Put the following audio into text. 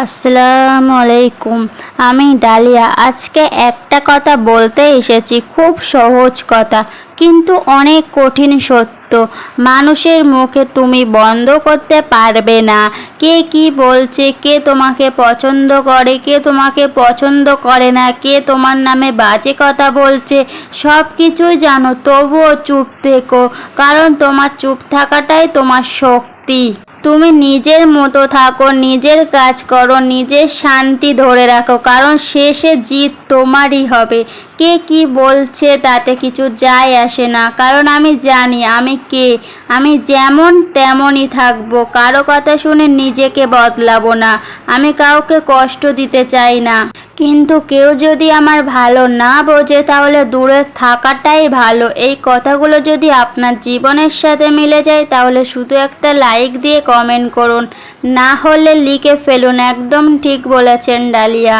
আসসালামু আলাইকুম। আমি ডালিয়া। আজকে একটা কথা বলতে এসেছি, খুব সহজ কথা, কিন্তু অনেক কঠিন সত্য। মানুষের মুখে তুমি বন্ধ করতে পারবে না। কে কি বলছে, কে তোমাকে পছন্দ করে, কে তোমাকে পছন্দ করে না, কে তোমার নামে বাজে কথা বলছে, সব কিছুই জানো। তবুও চুপ থেকো, কারণ তোমার চুপ থাকাটাই তোমার শক্তি। তুমি নিজের মতো থাকো, নিজের কাজ করো, নিজের শান্তি ধরে রাখো, কারণ শেষে জিত তোমারই হবে। কে কি বলছে তাতে কিছু যায় আসে না, কারণ আমি জানি আমি কে। আমি যেমন তেমনই থাকব, কারও কথা শুনে নিজেকে বদলাবো না। আমি কাউকে কষ্ট দিতে চাই না। কিন্তু কেউ যদি আমার ভালো না বোঝে, তাহলে দূরে থাকাটাই ভালো। এই কথাগুলো যদি আপনার জীবনের সাথে মিলে যায়, তাহলে শুধু একটা লাইক দিয়ে কমেন্ট করুন। না হলে লিখে ফেলুন। একদম ঠিক বলেছেন ডালিয়া।